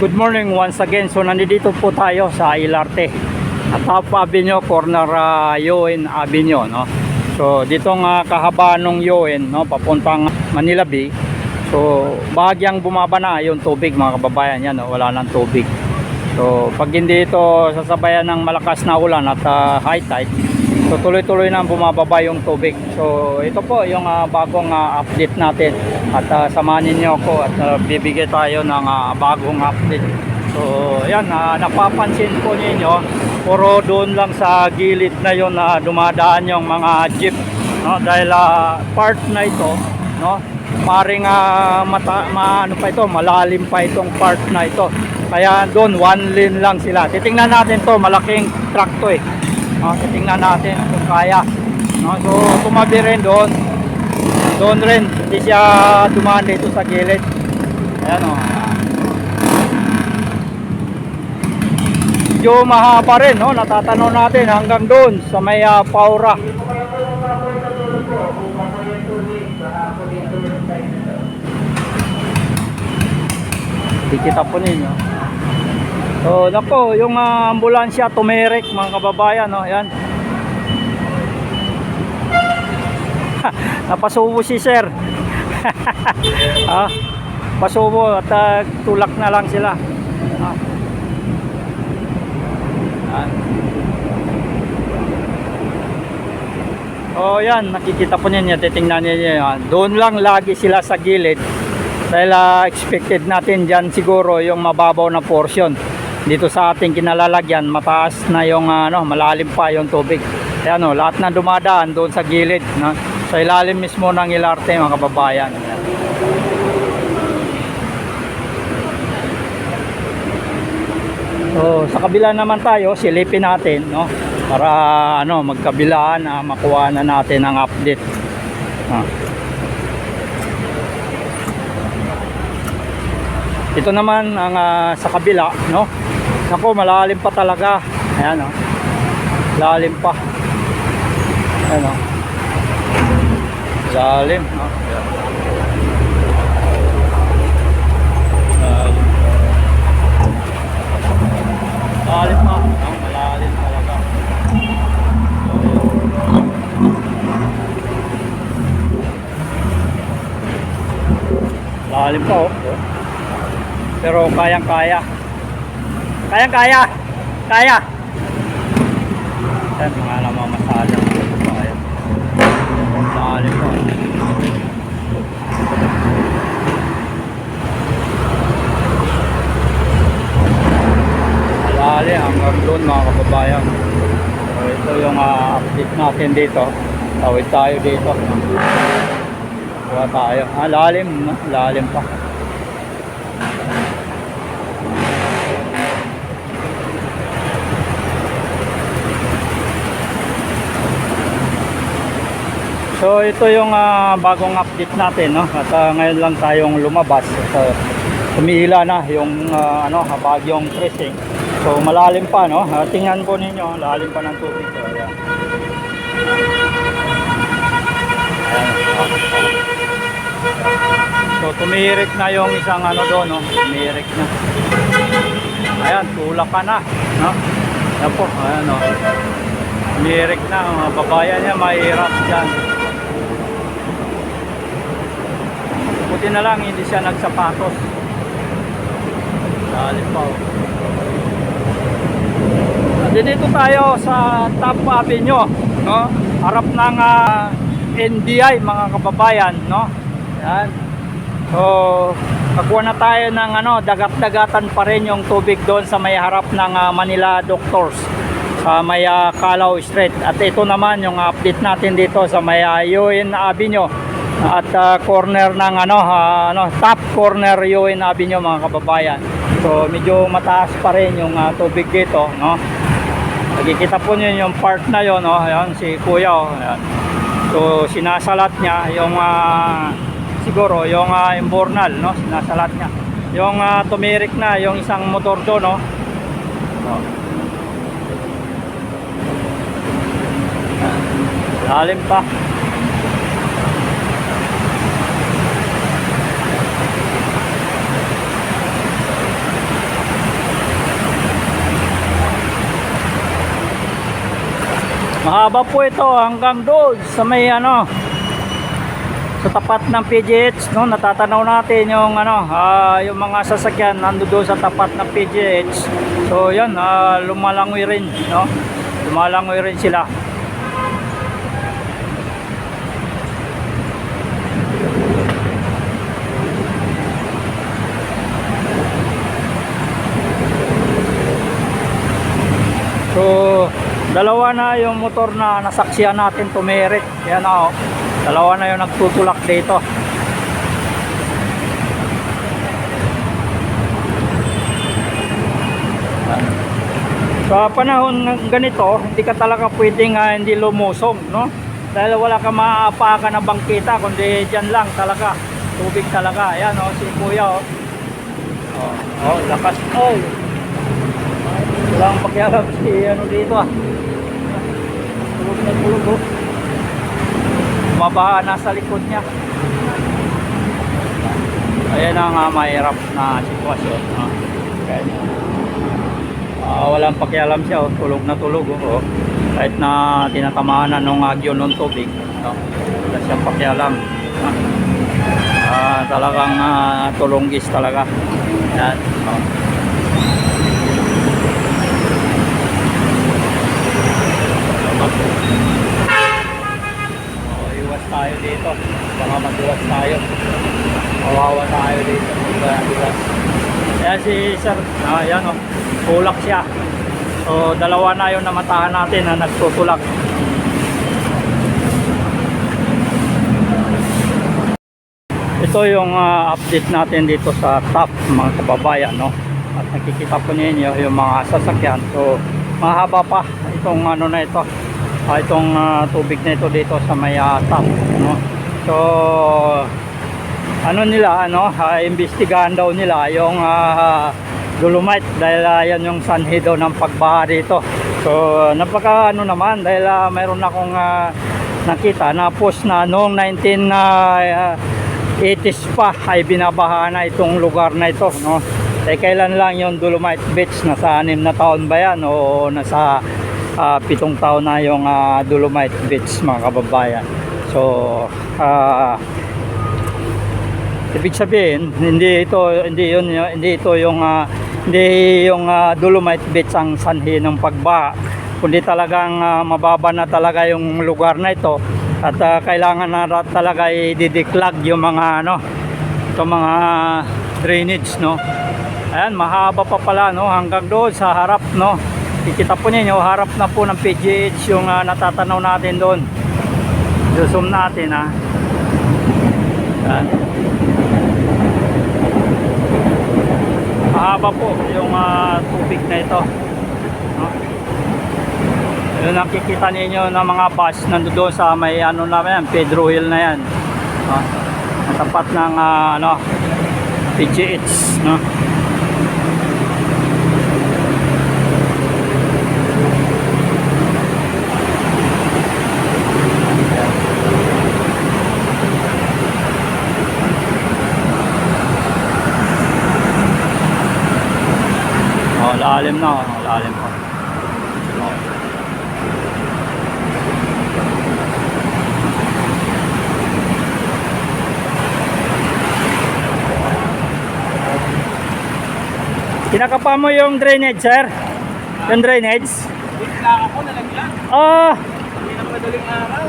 Good morning once again. So nandito po tayo sa Ilarte. At Top Avenue, corner uh, Yoen Avenue, no? So dito nga kahaba ng Yoen, no, papuntang Manila Bay. So bahagyang bumaba na yung tubig mga kababayan yan, no? wala nang tubig. So pag hindi ito sasabayan ng malakas na ulan at uh, high tide, so tuloy-tuloy na bumababa yung tubig. So ito po yung uh, bagong uh, update natin. At uh, samahan niyo ako at uh, bibigay tayo ng uh, bagong update. So yan, uh, napapansin po ninyo, puro doon lang sa gilid na yon na dumadaan yung mga jeep no? Dahil uh, part na ito no? Paring uh, mata, ma, ano pa ito malalim pa itong part na ito. Kaya doon one lane lang sila. Titingnan natin to malaking truck to eh no, titingnan natin kung kaya. No, so tumabi rin doon. Doon rin. Hindi siya dumaan dito sa gilid. Ayan o medyo mahaba rin no? Natatanaw natin hanggang doon sa may uh, Paura. Dikita po ninyo. So, nako, yung uh, ambulansya tumerek mga kababayan, no? Yan. Napasubo si sir. ah, pasubo at uh, tulak na lang sila. Ah. Ah. Oh, yan, nakikita po ninyo, titingnan niyo yan. Doon lang lagi sila sa gilid. Dahil ah, expected natin dyan siguro yung mababaw na portion. Dito sa ating kinalalagyan, mataas na yung ano, malalim pa yung tubig. Kaya ano, lahat na dumadaan doon sa gilid, no? Sa ilalim mismo ng Ilarte, mga kababayan. Ayan. So, sa kabila naman tayo, silipin natin, no? Para ano, magkabilaan na makuha na natin ang update. Ah. Ito naman ang ah, sa kabila, no? Nako, malalim pa talaga. Ayan, oh. Lalim pa. Ayan, oh. Lalim, no? Lalim. Pa. Ang malalim talaga. Lalim pa, oh. Pero kayang-kaya. Kayang-kaya. Kaya. Yan, mga namamasala. Kaya. Lalim pa. Malalim hanggang doon mga kababayan. So, ito yung ah, update natin dito. Tawid tayo dito. Kuha tayo. Ah, lalim. Lalim pa. So ito yung ah, bagong update natin no. At ah, ngayon lang tayong lumabas. So humihila na yung ah, ano, bagyong pressing. So malalim pa no. Ah, tingnan po ninyo, lalim pa ng tubig. So, ayan. So tumirik na yung isang ano doon no. Tumirik na. Ayan, tulak ka na, no? Ayan po, ayan no. Tumirik na, mga babayan niya mahirap dyan. Buti na lang hindi siya nagsapatos. Lalim pa. oh. Dito tayo sa Top Avenue, no? Harap ng ah, NBI mga kababayan, no? Yan. So, nakuha na tayo ng ano, dagat-dagatan pa rin yung tubig doon sa may harap ng ah, Manila Doctors sa may ah, Calao Street. At ito naman yung update natin dito sa may uh, Yuen Avenue at ah, corner ng ano, ah, ano, top corner Yuen Avenue mga kababayan. So medyo mataas pa rin yung ah, tubig dito, no? Nakikita po niyo yung part na yon, no? Ayan, si Kuya, oh. Ayan. So sinasalat niya yung ah, siguro yung uh, imbornal, no? Sinasalat niya. Yung ah, tumirik na yung isang motor doon, no? Oh. Lalim pa. Mahaba po ito hanggang doon sa may ano sa tapat ng PGH no? Natatanaw natin yung ano ah, yung mga sasakyan nandoon sa tapat ng PGH so yan ah, lumalangoy rin no? Lumalangoy rin sila. So, dalawa na yung motor na nasaksiyan natin tumirik. Yan na oh. Dalawa na yung nagtutulak dito. Sa panahon ng ganito, hindi ka talaga pwedeng ah, hindi lumusong, no? Dahil wala ka maaapakan na bangkita, kundi dyan lang talaga. Tubig talaga. Ayan, oh, si Kuya, oh. Oh, oh lakas. Oh, Walang pakialam si ano dito ah. Tulog na tulog oh. Mabaha na sa likod niya. Ayan ang uh, mahirap na sitwasyon. Ah. Kaya, ah, walang pakialam siya oh. Tulog na tulog oh. oh. Kahit na tinatamaan na nung agyo ng tubig. No? Wala siyang pakialam. Ah. Ah, talagang ah, tulunggis talaga. Yan. Oh, tayo dito. Baka maduwas tayo. Kawawa tayo dito. Iwas, iwas. Ayan si sir. Ah, yan oh. Tulak siya. So, dalawa na yung namatahan natin na nagtutulak. Ito yung ah, update natin dito sa top mga kababayan no. At nakikita po ninyo yung mga sasakyan. So mahaba pa itong ano na ito. Ah, itong ah, tubig na ito dito sa may ah, top no. So ano nila ano, ah, imbestigahan daw nila yung ah, dolomite dahil ah, yan yung sanhi daw ng pagbaha dito. So napaka ano naman dahil ah, mayroon akong ah, nakita na post na noong 19 na 80s pa ay binabaha na itong lugar na ito no eh kailan lang yung Dolomite Beach nasa anim na taon ba yan o nasa ah, pitong taon na yung ah, Dolomite Beach mga kababayan. So ah, ibig sabihin hindi ito hindi yun hindi ito yung ah, hindi yung ah, Dolomite Beach ang sanhi ng pagbaha kundi talagang ah, mababa na talaga yung lugar na ito at ah, kailangan na talaga i-declog yung mga ano itong mga drainage no? Ayan mahaba pa pala no? Hanggang doon sa harap no kikita po ninyo harap na po ng PGH yung ah, natatanaw natin doon zoom natin ha Ayan. mahaba po yung ah, tubig na ito no? yun nakikita ninyo ng mga bus nandoon sa may ano na yan Pedro Hill na yan no? Ang tapat ng ah, ano PGH no? Oh, lalim na, lalim pa. Kinakapa mo yung drainage, sir? Yung drainage? Bigla ako nalagyan. Ah! Hindi na madaling araw.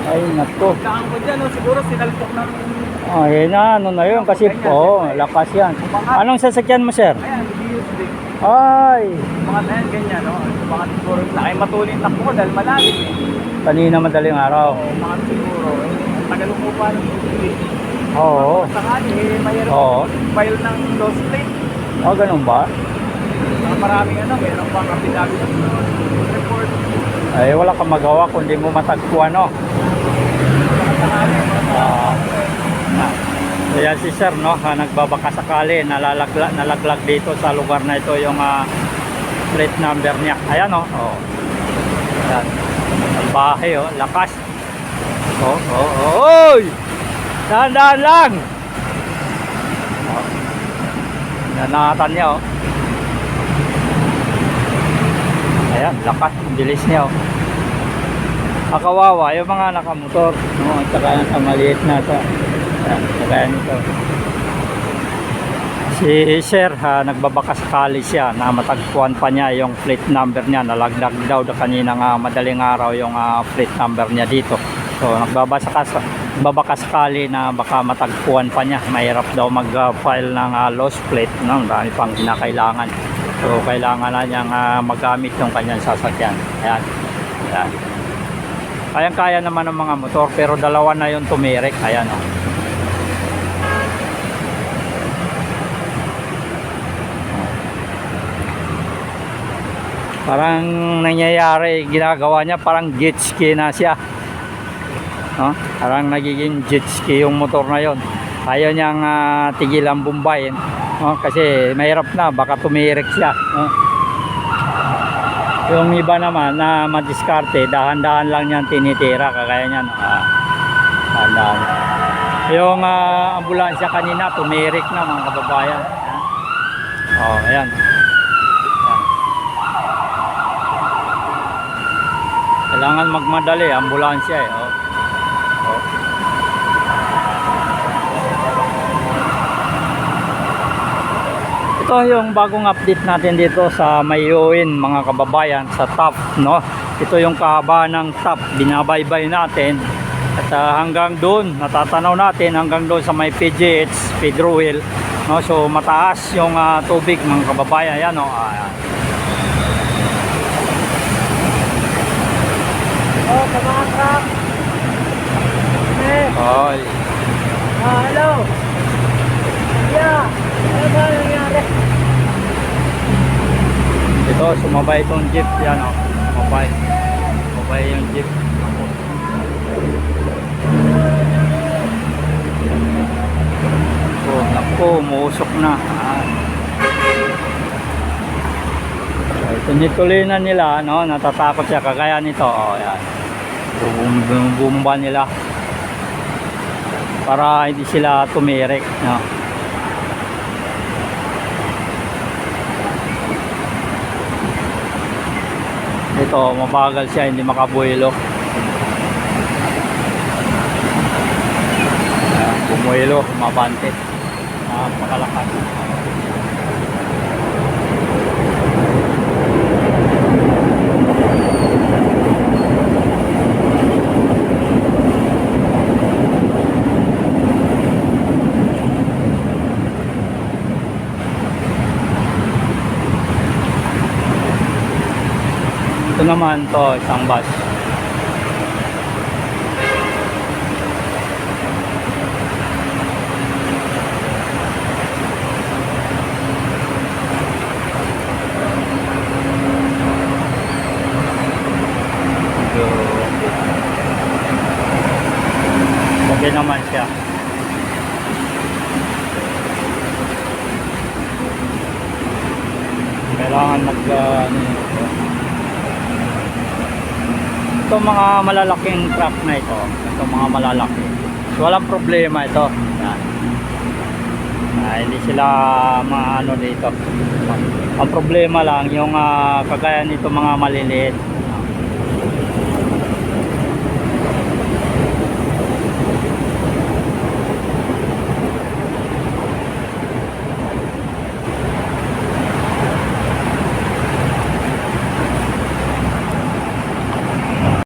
Ay, nako. Kaan ko dyan, no? siguro sinalpok ng... Oh, yun na, ano na yun. Kasi, oh, lakas yan. Anong sasakyan mo, sir? Ayan, BUSD. Ay! Mga tayan, ganyan, no? Mga siguro, ay matuloy yung takbo ko dahil malalim eh. Kanina madaling araw. Oo, mga siguro, eh, tagal mo pa ng tubig. Oo. Sakali, eh, mayroon Oo. file ng lost plate. Oh, ganun ba? Mga maraming ano, mayroon pang kapidabi ng report. Ay, wala kang magawa kundi mo matagpuan, no? Sakali, Ah. Ayan si sir, no? Ah, nagbabaka sakali, nalalaglag, nalaglag dito sa lugar na ito yung ah, plate number niya. Ayan, no? Oh. Ayan. Ang bahay, oh. Lakas. Oh, oh, oh. Oy! Dahan-dahan lang! Oh. Nanakatan niya, oh. Ayan, lakas. Bilis niya, oh. Ah, kawawa, yung mga nakamotor. No, at saka sa maliit na to. Yan, kagaya nito. Si Sir, ha, nagbabakas kali siya na matagpuan pa niya yung plate number niya. Nalagdag daw da kanina nga madaling araw yung ah, plate number niya dito. So, nagbabakas, babakas kali na baka matagpuan pa niya. Mahirap daw mag-file ng ah, lost plate. No? Dami pang kinakailangan. So, kailangan na niyang ah, magamit yung kanyang sasakyan. Ayan. Ayan. Kayang-kaya naman ng mga motor pero dalawa na yung tumirik. Ayan oh. Parang nangyayari, ginagawa niya parang jet ski na siya. No? Parang nagiging jet ski yung motor na yon. Ayaw niyang ah, tigilan bumbayin. No? Kasi mahirap na, baka tumirik siya. No? Yung iba naman na madiskarte, dahan-dahan lang niyan tinitira, kagaya niyan. Ah, dahan-dahan. Yung ah, ambulansya kanina, tumirik na mga kababayan. Oh, ayan. Kailangan magmadali, ambulansya eh. Oh. Oh. Ito yung bagong update natin dito sa Mayuin mga kababayan sa top no. Ito yung kahaba ng top binabaybay natin at ah, hanggang doon natatanaw natin hanggang doon sa may PGH Pedro Hill no. So mataas yung ah, tubig mga kababayan yan no. Ayan. Oh, sa mga truck. Eh, Oy. ah, hello. Yeah. Ano ba nangyari? Ito, sumabay itong jeep. Yan o. Sumabay. Sumabay yung jeep. Oh, naku, umuusok na. Ah. So, Tinituloy na nila, no? Natatakot siya. Kagaya nito. Oh, yan. Bum- bum- Bumba nila. Para hindi sila tumirik, no? Ito, mabagal siya, hindi makabuelo. Bumuelo, mabante. Napakalakas. Ito naman to, isang bus. Medyo okay naman siya. Kailangan mag uh, ano yun, ito. Ito mga malalaking truck na ito. Ito mga malalaki. Walang problema ito. Yan. Ah, hindi sila maano dito. Ang problema lang yung ah, kagaya nito mga maliliit.